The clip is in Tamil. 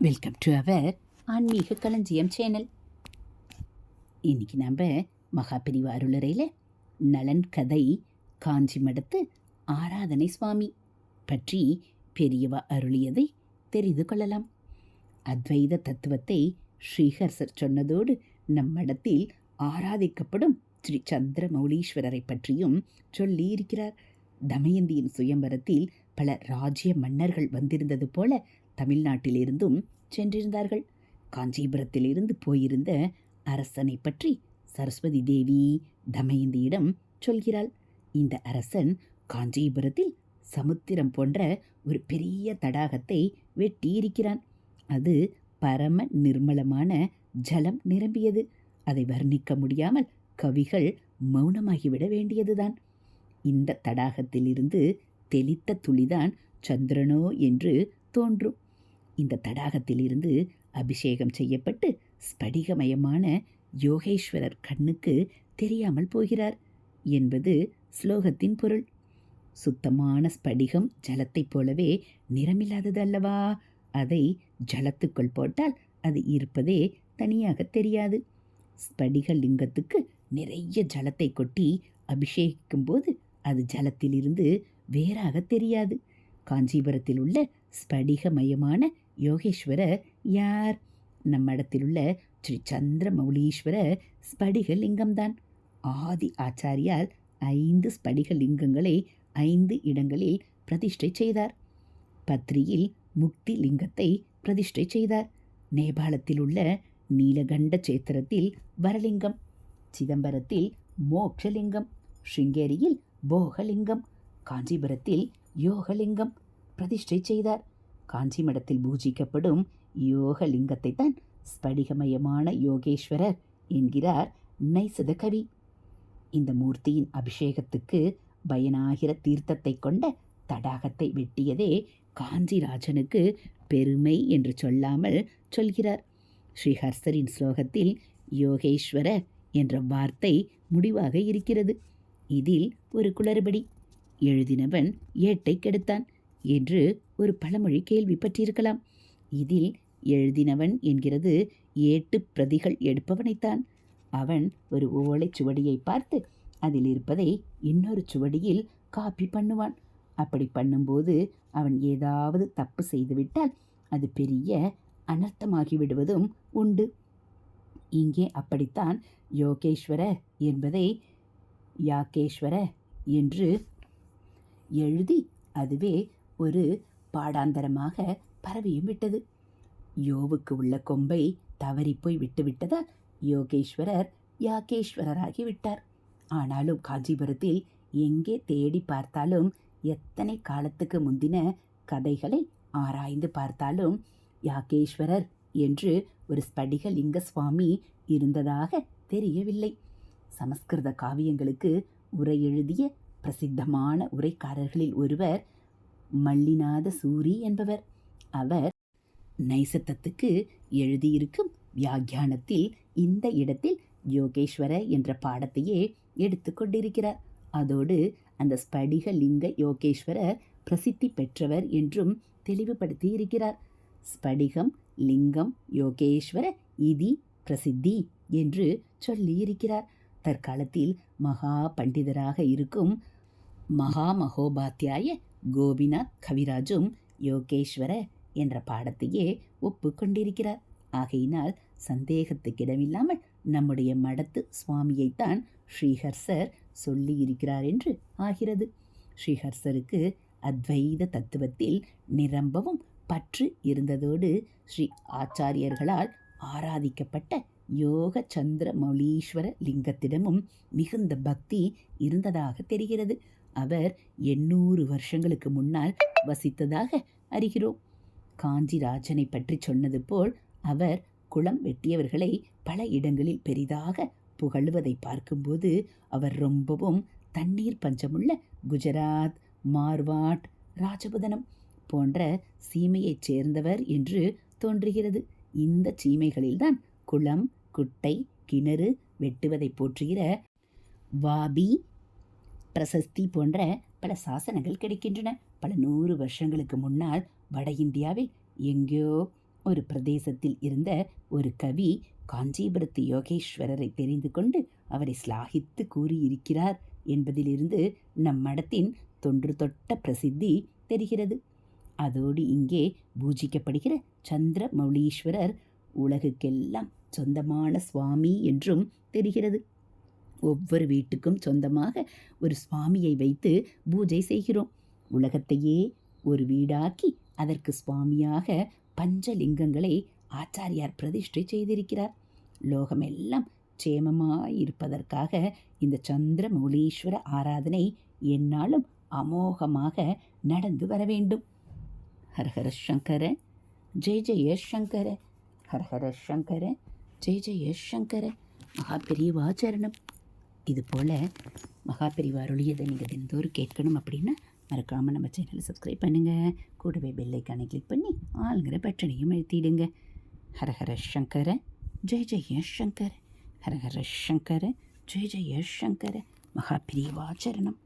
வெல்கம் டு அவர் ஆன்மீக களஞ்சியம் சேனல் இன்னைக்கு நம்ம மகாபிரிவா அருளறையில் நலன் கதை காஞ்சி மடத்து ஆராதனை சுவாமி பற்றி பெரியவா அருளியதை தெரிந்து கொள்ளலாம். அத்வைத தத்துவத்தை ஸ்ரீஹர்சர் சொன்னதோடு நம் மடத்தில் ஆராதிக்கப்படும் ஸ்ரீ சந்திர மௌலீஸ்வரரை பற்றியும் சொல்லியிருக்கிறார். தமயந்தியின் சுயம்பரத்தில் பல ராஜ்ய மன்னர்கள் வந்திருந்தது போல தமிழ்நாட்டிலிருந்தும் சென்றிருந்தார்கள். காஞ்சிபுரத்திலிருந்து போயிருந்த அரசனை பற்றி சரஸ்வதி தேவி தமயந்தியிடம் சொல்கிறாள். இந்த அரசன் காஞ்சிபுரத்தில் சமுத்திரம் போன்ற ஒரு பெரிய தடாகத்தை வெட்டியிருக்கிறான். அது பரம நிர்மலமான ஜலம் நிரம்பியது. அதை வர்ணிக்க முடியாமல் கவிகள் மௌனமாகிவிட வேண்டியதுதான். இந்த தடாகத்திலிருந்து தெளித்த துளிதான் சந்திரனோ என்று தோன்றும். இந்த தடாகத்திலிருந்து அபிஷேகம் செய்யப்பட்டு ஸ்படிகமயமான யோகேஸ்வரர் கண்ணுக்கு தெரியாமல் போகிறார் என்பது ஸ்லோகத்தின் பொருள். சுத்தமான ஸ்படிகம் ஜலத்தைப் போலவே நிறமில்லாதது அல்லவா? அதை ஜலத்துக்குள் போட்டால் அது இருப்பதே தனியாக தெரியாது. ஸ்படிக லிங்கத்துக்கு நிறைய ஜலத்தை கொட்டி அபிஷேகிக்கும் போது அது ஜலத்திலிருந்து வேறாக தெரியாது. காஞ்சிபுரத்தில் உள்ள ஸ்படிகமயமான யோகேஸ்வரர் யார்? நம்ம இடத்திலுள்ள ஸ்ரீ சந்திரமௌலீஸ்வரர் ஸ்படிக லிங்கம்தான். ஆதி ஆச்சாரியால் ஐந்து ஸ்படிக லிங்கங்களை ஐந்து இடங்களில் பிரதிஷ்டை செய்தார். பத்ரியில் முக்தி லிங்கத்தை பிரதிஷ்டை செய்தார். நேபாளத்தில் உள்ள நீலகண்ட சேத்திரத்தில் வரலிங்கம் சிதம்பரத்தில் மோக்ஷலிங்கம் ஸ்ருங்கேரியில் போகலிங்கம் காஞ்சிபுரத்தில் யோகலிங்கம் பிரதிஷ்டை செய்தார். காஞ்சி மடத்தில் பூஜிக்கப்படும் யோகலிங்கத்தை தான் ஸ்படிகமயமான யோகேஸ்வரர் என்கிறார் நைசத கவி. இந்த மூர்த்தியின் அபிஷேகத்துக்கு பயனாகிற தீர்த்தத்தை கொண்ட தடாகத்தை வெட்டியதே காஞ்சிராஜனுக்கு பெருமை என்று சொல்லாமல் சொல்கிறார். ஸ்ரீஹர்சரின் ஸ்லோகத்தில் யோகேஸ்வர என்ற வார்த்தை முடிவாக இருக்கிறது. இதில் ஒரு குளறுபடி. எழுதினவன் ஏட்டை கெடுத்தான் என்று ஒரு பழமொழி கேள்விப்பட்டிருக்கலாம் இதில் எழுதினவன் என்கிறது ஏட்டு பிரதிகள் எடுப்பவனைத்தான். அவன் ஒரு ஓலைச் சுவடியை பார்த்து அதில் இருப்பதை இன்னொரு சுவடியில் காப்பி பண்ணுவான். அப்படி பண்ணும்போது அவன் ஏதாவது தப்பு செய்துவிட்டால் அது பெரிய அனர்த்தமாகி விடுவதும் உண்டு. இங்கே அப்படித்தான் யோகேஸ்வர என்பதை யாகேஸ்வர என்று எழுதி அதுவே ஒரு பாடாந்தரமாக பரவியும் விட்டது. யோவுக்கு உள்ள கொம்பை தவறிப்போய் விட்டுவிட்டதால் யோகேஸ்வரர் யாகேஸ்வரராகி விட்டார். ஆனாலும் காஞ்சிபுரத்தில் எங்கே தேடி பார்த்தாலும் எத்தனை காலத்துக்கு முந்தின கதைகளை ஆராய்ந்து பார்த்தாலும் யாகேஸ்வரர் என்று ஒரு ஸ்படிக லிங்க சுவாமி இருந்ததாக தெரியவில்லை. சமஸ்கிருத காவியங்களுக்கு உரை எழுதிய பிரசித்தமான உரைக்காரர்களில் ஒருவர் மல்லிநாத சூரி என்பவர். அவர் நைசத்தத்துக்கு எழுதியிருக்கும் வியாக்கியானத்தில் இந்த இடத்தில் யோகேஸ்வர என்ற பாடத்தையே எடுத்துக்கொண்டிருக்கிறார் அதோடு அந்த ஸ்படிக லிங்க யோகேஸ்வரர் பிரசித்தி பெற்றவர் என்றும் தெளிவுபடுத்தி இருக்கிறார். ஸ்படிகம் லிங்கம் யோகேஸ்வர இதி பிரசித்தி என்று சொல்லியிருக்கிறார் தற்காலத்தில் மகா பண்டிதராக இருக்கும் மகா மகோபாத்தியாய கோபிநாத் கவிராஜும் யோகேஸ்வர என்ற பாடத்தையே ஒப்புக்கொண்டிருக்கிறார் ஆகையினால் சந்தேகத்துக்கிடமில்லாமல் நம்முடைய மடத்து சுவாமியைத்தான் ஸ்ரீஹர்சர் சொல்லியிருக்கிறார் என்று ஆகிறது. ஸ்ரீஹர்சருக்கு அத்வைத தத்துவத்தில் நிரம்பவும் பற்று இருந்ததோடு ஸ்ரீ ஆச்சாரியர்களால் ஆராதிக்கப்பட்ட யோக சந்திர மௌலீஸ்வர லிங்கத்திடமும் மிகுந்த பக்தி இருந்ததாக தெரிகிறது. அவர் எண்ணூறு வருஷங்களுக்கு முன்னால் வசித்ததாக அறிகிறோம். காஞ்சிராஜனை பற்றி சொன்னது போல் அவர் குளம் வெட்டியவர்களை பல இடங்களில் பெரிதாக புகழுவதை பார்க்கும்போது அவர் ரொம்பவும் தண்ணீர் பஞ்சமுள்ள குஜராத் மார்வாட் ராஜபுதனம் போன்ற சீமையைச் சேர்ந்தவர் என்று தோன்றுகிறது. இந்த சீமைகளில்தான் குளம் குட்டை கிணறு வெட்டுவதை போற்றுகிற வாபி பிரசஸ்தி போன்ற பல சாசனங்கள் கிடைக்கின்றன. பல நூறு வருஷங்களுக்கு முன்னால் வட இந்தியாவில் எங்கேயோ ஒரு பிரதேசத்தில் இருந்த ஒரு கவி காஞ்சிபுரத்து யோகேஸ்வரரை தெரிந்து கொண்டு அவரை ஸ்லாகித்து கூறியிருக்கிறார் என்பதிலிருந்து நம் மடத்தின் தொன்று தொட்ட பிரசித்தி தெரிகிறது. அதோடு இங்கே பூஜிக்கப்படுகிற சந்திர மௌலீஸ்வரர் உலகுக்கெல்லாம் சொந்தமான சுவாமி என்றும் தெரிகிறது. ஒவ்வொரு வீட்டுக்கும் சொந்தமாக ஒரு சுவாமியை வைத்து பூஜை செய்கிறோம். உலகத்தையே ஒரு வீடாக்கி அதற்கு சுவாமியாக பஞ்சலிங்கங்களை ஆச்சாரியார் பிரதிஷ்டை செய்திருக்கிறார். லோகமெல்லாம் சேமமாயிருப்பதற்காக இந்த சந்திர மௌலீஸ்வர ஆராதனை என்னாலும் அமோகமாக நடந்து வர வேண்டும். ஹரஹர சங்கர ஜெய ஜெய சங்கர ஹரஹர சங்கர ஜெய ஜெய சங்கர. மகாபெரிவாச்சரணம் இது போல் மகாபெரிவா அருளியதை நீங்கள் தினந்தோறும் கேட்கணும் அப்படின்னா மறக்காமல் நம்ம சேனலை சப்ஸ்கிரைப் பண்ணுங்கள் கூடவே பெல்லைக்கானை கிளிக் பண்ணி ஆளுங்கிற பட்டனையும் எழுத்திடுங்க ஹரஹர சங்கர ஜெய ஜெய சங்கர. ஹரஹர சங்கர ஜெய ஜெய சங்கர. மகாபிரிவாச்சரணம்